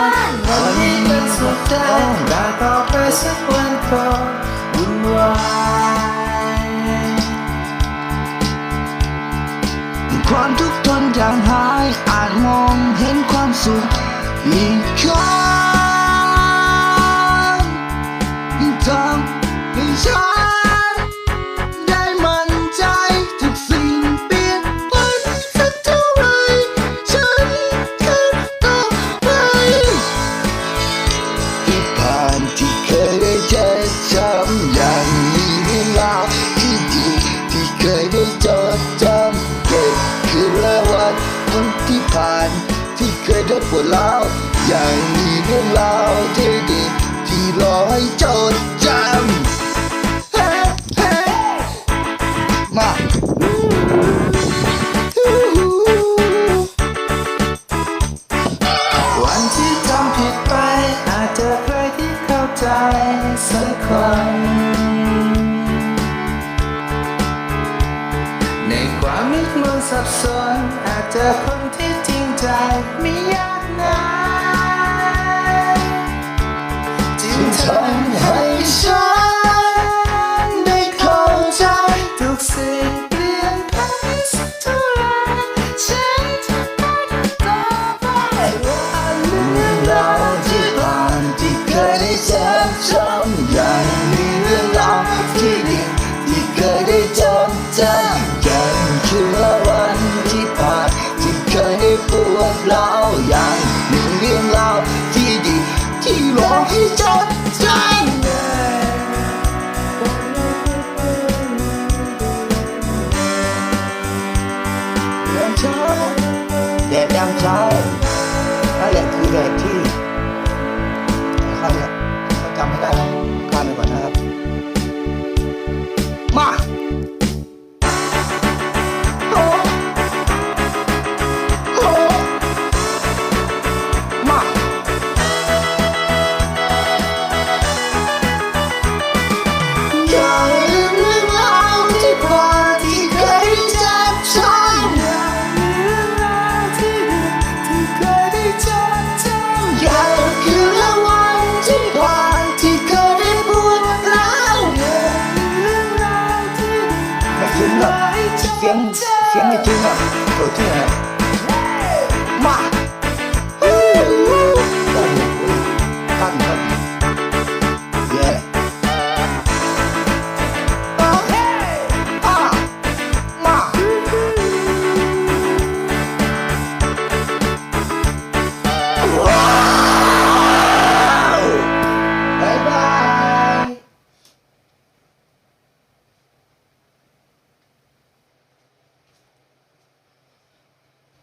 านวันนี้เป็นสุดท้ายได้ต่อไปสักวันก็วุ่นวายความทุกข์ทนจางหายอาจมองเห็นความสุขมีค่า ผ่าน ที่เคยได้ปวดร้าวอย่างมีเรื่องราวที่ดีที่รอให้จดจำเฮ้เฮ้มาวันที่ทำผิดไป อาจจะใครที่เข้าใจสักคนในความมืดมนสับสนอาจเจอคนที่ ไม่ยากนะจึงทำให้ฉันได้เข้าใจทุกสิ่งเปลี่ยนไปสักเท่าไรฉันจะไปต่อไปว่าเรื่องราวที่ผ่านที่เคยได้เจอ ยได้ปวดร้าอย่างหนึ่งเรื่องราวที่ดีที่หลอให้จดจำยามเช้าแดดยามเช้านั่นแหละคือแดดที่ tiếng là tiếng tiếng này tiếng là rồi tiếng là mà cần cần yeah